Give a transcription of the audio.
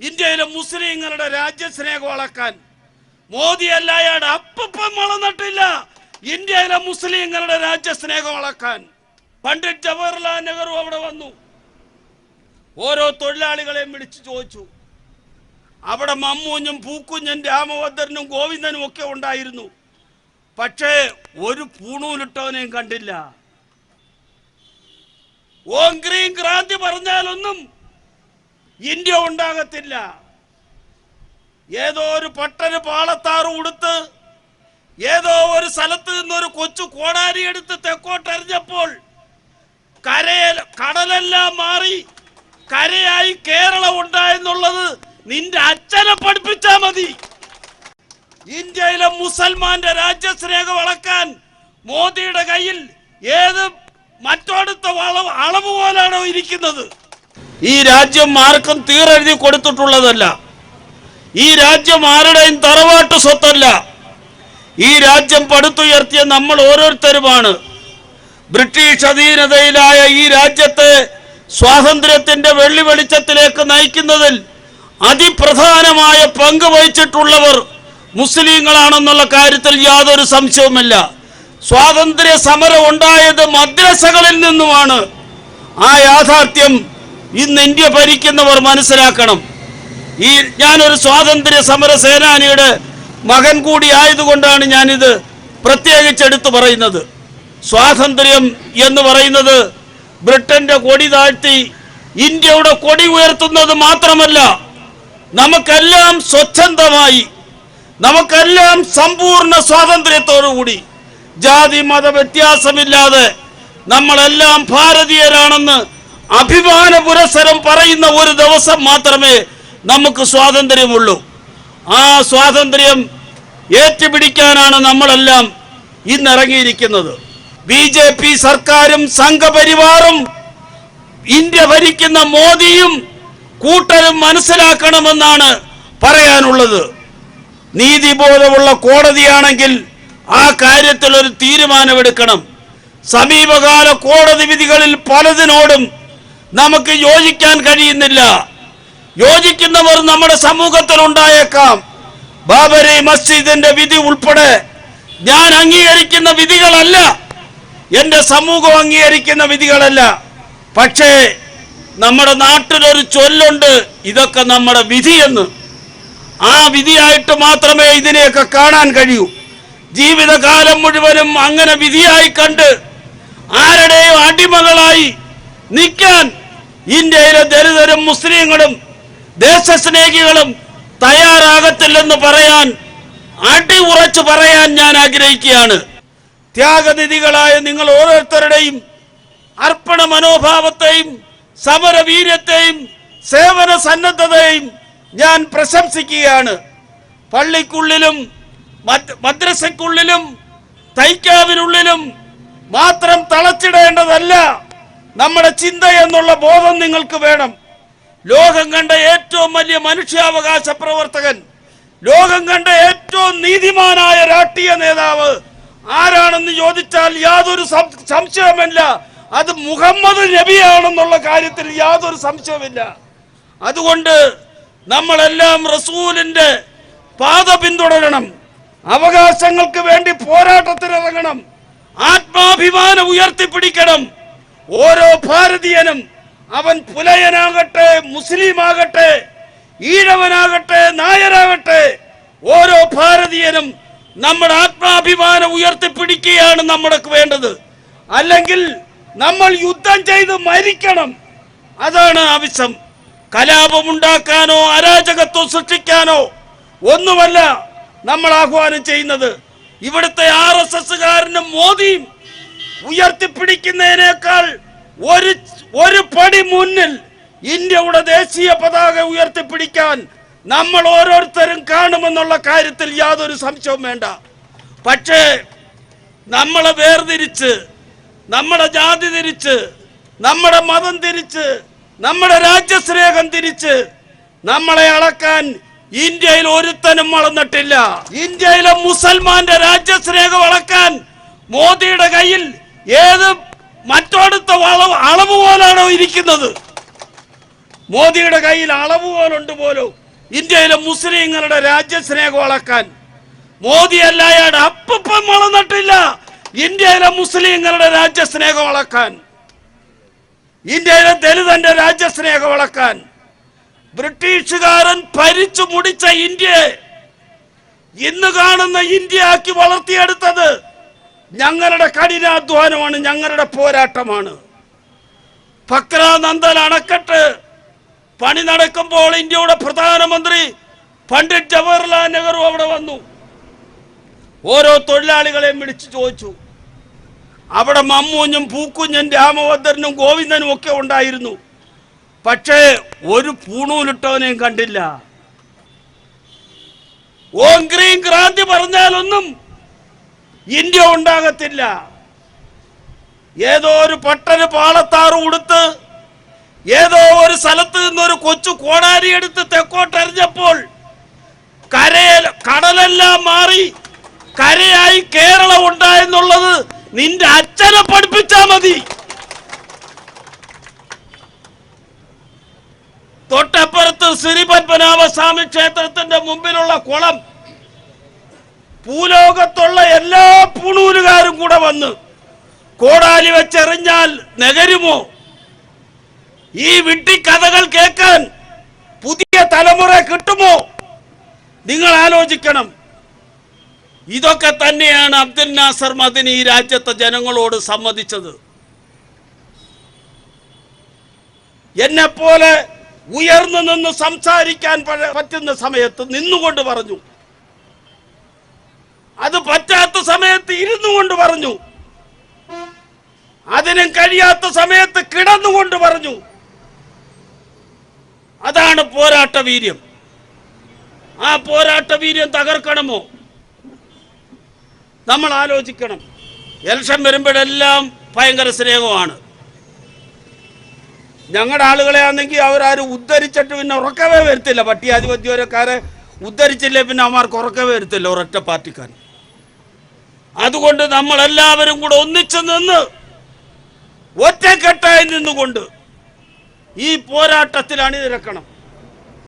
ഇന്ത്യയിലെ മുസ്ലിങ്ങളുടെ രാജ്യസ്നേഹം അളക്കാൻ മോദി അല്ല അയാളുടെ അപ്പം വളർന്നിട്ടില്ല. ഇന്ത്യയിലെ മുസ്ലിങ്ങളുടെ രാജ്യസ്നേഹം അളക്കാൻ പണ്ഡിറ്റ് ജവഹർലാൽ നെഹ്റു അവിടെ വന്നു. ഓരോ തൊഴിലാളികളെയും വിളിച്ചു ചോദിച്ചു. അവിടെ മമ്മൂഞ്ഞും പൂക്കുഞ്ഞും രാമഭദ്രനും ഗോവിന്ദനും ഒക്കെ ഉണ്ടായിരുന്നു. പക്ഷേ ഒരു പൂണൂലിട്ടവനെയും കണ്ടില്ല. ഓം ഗ്രീൻ ക്രാന്തി പറഞ്ഞാലൊന്നും ഇന്ത്യ ഉണ്ടാകത്തില്ല. ഏതോ ഒരു പട്ടന് പാളത്താറ് ഉടുത്ത് ഏതോ ഒരു സ്ഥലത്ത് നിന്നൊരു കൊച്ചു കോടാരി എടുത്ത് തെക്കോട്ടെറിഞ്ഞപ്പോൾ കരയൽ കടലെല്ലാം മാറി കരയായി കേരളം ഉണ്ടായെന്നുള്ളത് നിന്റെ അച്ഛനെ പഠിപ്പിച്ചാ മതി. ഇന്ത്യയിലെ മുസൽമാന്റെ രാജ്യസ്നേഹം വളക്കാൻ മോദിയുടെ കയ്യിൽ ഏത് മറ്റോടത്തെ അളവ് പോലാണോ ഇരിക്കുന്നത്? ഈ രാജ്യം ആർക്കും തീരെഴുതി കൊടുത്തിട്ടുള്ളതല്ല. ഈ രാജ്യം ആരുടെയും തറവാട്ട് സ്വത്തല്ല. ഈ രാജ്യം പടുത്തുയർത്തിയ നമ്മൾ ഓരോരുത്തരുമാണ്. ബ്രിട്ടീഷ് അധീനതയിലായ ഈ രാജ്യത്തെ സ്വാതന്ത്ര്യത്തിന്റെ വെള്ളി വെളിച്ചത്തിലേക്ക് നയിക്കുന്നതിൽ അതിപ്രധാനമായ പങ്ക് വഹിച്ചിട്ടുള്ളവർ മുസ്ലിങ്ങളാണെന്നുള്ള കാര്യത്തിൽ യാതൊരു സംശയവുമില്ല. സ്വാതന്ത്ര്യ സമരം ഉണ്ടായത് മദ്രസകളിൽ നിന്നുമാണ്. ആ യാഥാർത്ഥ്യം ഇന്ന് ഇന്ത്യ ഭരിക്കുന്നവർ മനസ്സിലാക്കണം. ഈ ഞാനൊരു സ്വാതന്ത്ര്യ സമര സേനാനിയുടെ മകൻ കൂടി ആയതുകൊണ്ടാണ് ഞാനിത് പ്രത്യേകിച്ച് എടുത്തു പറയുന്നത്. സ്വാതന്ത്ര്യം എന്ന് പറയുന്നത് ബ്രിട്ടന്റെ കൊടി താഴ്ത്തി ഇന്ത്യയുടെ കൊടി ഉയർത്തുന്നത് മാത്രമല്ല നമുക്കെല്ലാം സ്വച്ഛന്തമായി നമുക്കെല്ലാം സമ്പൂർണ സ്വാതന്ത്ര്യത്തോടുകൂടി ജാതി മത വ്യത്യാസമില്ലാതെ നമ്മളെല്ലാം ഭാരതീയരാണെന്ന് അഭിമാന പുരസ്സരം പറയുന്ന ഒരു ദിവസം മാത്രമേ നമുക്ക് സ്വാതന്ത്ര്യമുള്ളൂ. ആ സ്വാതന്ത്ര്യം ഏറ്റുപിടിക്കാനാണ് നമ്മളെല്ലാം ഇന്നിറങ്ങിയിരിക്കുന്നത്. ബി ജെ പി സർക്കാരും സംഘപരിവാറും ഇന്ത്യ ഭരിക്കുന്ന മോദിയും കൂട്ടരും മനസ്സിലാക്കണമെന്നാണ് പറയാനുള്ളത്. നീതി ബോധമുള്ള കോടതിയാണെങ്കിൽ ആ കാര്യത്തിൽ ഒരു തീരുമാനമെടുക്കണം. സമീപകാല കോടതി വിധികളിൽ പലതിനോടും നമുക്ക് യോജിക്കാൻ കഴിയുന്നില്ല. യോജിക്കുന്നവർ നമ്മുടെ സമൂഹത്തിൽ ഉണ്ടായേക്കാം ബാബരി മസ്ജിദിന്റെ വിധി ഉൾപ്പെടെ ഞാൻ അംഗീകരിക്കുന്ന വിധികളല്ല. എന്റെ സമൂഹം അംഗീകരിക്കുന്ന വിധികളല്ല. പക്ഷേ നമ്മുടെ നാട്ടിലൊരു ചൊല്ലുണ്ട്. ഇതൊക്കെ നമ്മുടെ വിധിയെന്ന് ആ വിധിയായിട്ട് മാത്രമേ ഇതിനെയൊക്കെ കാണാൻ കഴിയൂ. ജീവിതകാലം മുഴുവനും അങ്ങനെ വിധിയായി കണ്ട് ആരുടെയും അടിമകളായി നിൽക്കാൻ ഇന്ത്യയിലെ ദരിദ്രരും മുസ്ലിങ്ങളും ദേശസ്നേഹികളും തയ്യാറാകത്തില്ലെന്ന് പറയാൻ അടി ഉറച്ചു പറയാൻ ഞാൻ ആഗ്രഹിക്കുകയാണ്. ത്യാഗനിധികളായ നിങ്ങൾ ഓരോരുത്തരുടെയും അർപ്പണ മനോഭാവത്തെയും സമരവീര്യത്തെയും സേവന സന്നദ്ധതയും ഞാൻ പ്രശംസിക്കുകയാണ്. പള്ളിക്കുള്ളിലും മദ്രസക്കുള്ളിലും തൈക്കാവിനുള്ളിലും മാത്രം തളച്ചിടേണ്ടതല്ല. നമ്മുടെ ചിന്ത എന്നുള്ള ബോധം നിങ്ങൾക്ക് വേണം. ലോകം കണ്ട ഏറ്റവും വലിയ മനുഷ്യാവകാശ പ്രവർത്തകൻ ലോകം കണ്ട ഏറ്റവും നീതിമാനായ രാഷ്ട്രീയ നേതാവ് ആരാണെന്ന് ചോദിച്ചാൽ യാതൊരു സംശയമില്ല അത് മുഹമ്മദ് നബിയാണെന്നുള്ള കാര്യത്തിൽ യാതൊരു സംശയമില്ല അതുകൊണ്ട് നമ്മളെല്ലാം റസൂലിന്റെ പാത പിന്തുടരണം. അവകാശങ്ങൾക്ക് വേണ്ടി പോരാട്ടത്തിനിറങ്ങണം. ആത്മാഭിമാനം ഉയർത്തിപ്പിടിക്കണം. ഓരോ ഭാരതീയനും അവൻ പുലയനാകട്ടെ മുസ്ലിം ആകട്ടെ ഈഴവനാകട്ടെ നായരാകട്ടെ ഓരോ ഭാരതീയനും നമ്മുടെ ആത്മാഭിമാനം ഉയർത്തിപ്പിടിക്കുകയാണ് നമ്മൾക്ക് വേണ്ടത്. അല്ലെങ്കിൽ നമ്മൾ യുദ്ധം ചെയ്ത് മരിക്കണം. അതാണ് ആവശ്യം. കലാപമുണ്ടാക്കാനോ അരാജകത്വം സൃഷ്ടിക്കാനോ ഒന്നുമല്ല നമ്മൾ ആഹ്വാനം ചെയ്യുന്നത്. ഇവിടുത്തെ ആർ എസ് എസ്സുകാരനും മോദിയും ഉയർത്തിപ്പിടിക്കുന്നതിനേക്കാൾ ഒരു ഒരു പടി മുന്നിൽ ഇന്ത്യയുടെ ദേശീയ പതാക ഉയർത്തിപ്പിടിക്കാൻ നമ്മൾ ഓരോരുത്തരും കാണുമെന്നുള്ള കാര്യത്തിൽ യാതൊരു സംശയവും വേണ്ട. പക്ഷേ നമ്മളെ വേർതിരിച്ച് നമ്മുടെ ജാതി തിരിച്ച് നമ്മുടെ മതം തിരിച്ച് നമ്മുടെ രാജ്യസ്നേഹം തിരിച്ച് നമ്മളെ അളക്കാൻ ഇന്ത്യയിൽ ഒരുത്തനും വളർന്നിട്ടില്ല ഇന്ത്യയിലെ മുസൽമാന്റെ രാജ്യസ്നേഹം അളക്കാൻ മോദിയുടെ കയ്യിൽ ഏത് മറ്റോടത്തെ വളവ് അളവ് പോലാണോ ഇരിക്കുന്നത്? മോദിയുടെ കയ്യിൽ അളവ് പോലുണ്ട് പോലും. ഇന്ത്യയിലെ മുസ്ലിങ്ങളുടെ രാജ്യസ്നേഹം അളക്കാൻ. മോദി അല്ലായാട് അപ്പം വളർന്നിട്ടില്ല. ഇന്ത്യയിലെ മുസ്ലിങ്ങളുടെ രാജ്യസ്നേഹം അളക്കാൻ. ഇന്ത്യയിലെ ദലിതന്റെ രാജ്യസ്നേഹം അളക്കാൻ. ബ്രിട്ടീഷുകാരൻ ഭരിച്ചു മുടിച്ച ഇന്ത്യയെ ഇന്ന് കാണുന്ന ഇന്ത്യ ആക്കി വളർത്തിയെടുത്തത് ഞങ്ങളുടെ കഠിനാധ്വാനമാണ് ഞങ്ങളുടെ പോരാട്ടമാണ്. ഭക്രാനന്ദൻ അണക്കെട്ട് പണി നടക്കുമ്പോൾ ഇന്ത്യയുടെ പ്രധാനമന്ത്രി പണ്ഡിറ്റ് ജവഹർലാൽ നെഹ്റു അവിടെ വന്നു. ഓരോ തൊഴിലാളികളെയും വിളിച്ചു ചോദിച്ചു. അവിടെ മമ്മൂഞ്ഞും പൂക്കുഞ്ഞും രാമഭദ്രനും ഗോവിന്ദനും ഒക്കെ ഉണ്ടായിരുന്നു. പക്ഷേ ഒരു പൂണൂലിട്ടവനെയും കണ്ടില്ല. ഓങ്ക്രീം ക്രാന്തി പറഞ്ഞാലൊന്നും ഇന്ത്യ ഉണ്ടാകത്തില്ല. ഏതോ ഒരു പട്ടന് പാളത്താറ് ഉടുത്ത് ഏതോ ഒരു സ്ഥലത്ത് നിന്നൊരു കൊച്ചു കോടാരി എടുത്ത് തെക്കോട്ടെറിഞ്ഞപ്പോൾ കരയ കടലെല്ലാം മാറി കരയായി കേരളം ഉണ്ടായെന്നുള്ളത് നിന്റെ അച്ഛനെ പഠിപ്പിച്ചാ മതി. തൊട്ടപ്പുറത്ത് ശ്രീ പത്മനാഭസ്വാമി ക്ഷേത്രത്തിന്റെ മുമ്പിലുള്ള കുളം ഭൂലോകത്തുള്ള എല്ലാ പുണൂരുകാരും കൂടെ വന്ന് കോടാലി വെച്ചെറിഞ്ഞാൽ നഗരുമോ ഈ വിട്ടിക്കഥകൾ കേൾക്കാൻ പുതിയ തലമുറ കിട്ടുമോ? നിങ്ങൾ ആലോചിക്കണം. ഇതൊക്കെ തന്നെയാണ് അബ്ദുൽ നാസർ മദിനി ഈ രാജ്യത്തെ ജനങ്ങളോട് സമ്മതിച്ചത്. എന്നെപ്പോലെ ഉയർന്നു നിന്ന് സംസാരിക്കാൻ പറ്റുന്ന സമയത്ത് നിന്നുകൊണ്ട് പറഞ്ഞു. അത് പറ്റാത്ത സമയത്ത് ഇരുന്നു കൊണ്ട് പറഞ്ഞു. അതിനും കഴിയാത്ത സമയത്ത് കിടന്നുകൊണ്ട് പറഞ്ഞു. അതാണ് പോരാട്ട വീര്യം. ആ പോരാട്ട വീര്യം തകർക്കണമോ? നമ്മൾ ആലോചിക്കണം. എലക്ഷൻ വരുമ്പോഴെല്ലാം ഭയങ്കര സ്നേഹമാണ്. ഞങ്ങളുടെ ആളുകളെ ആണെങ്കിൽ അവരാരും ഉദ്ധരിച്ചിട്ട് പിന്നെ ഉറക്കവേ വരുത്തില്ല. പട്ടിയാധിപത്യക്കാരെ ഉദ്ധരിച്ചില്ലേ പിന്നെ അവന്മാർക്ക് ഉറക്കവേ വരുത്തില്ല ഒരൊറ്റ പാർട്ടിക്കാർ അതുകൊണ്ട് നമ്മൾ എല്ലാവരും കൂടെ ഒന്നിച്ചു നിന്ന് ഒറ്റക്കെട്ടായി നിന്നുകൊണ്ട് ഈ പോരാട്ടത്തിൽ അണിനിരക്കണം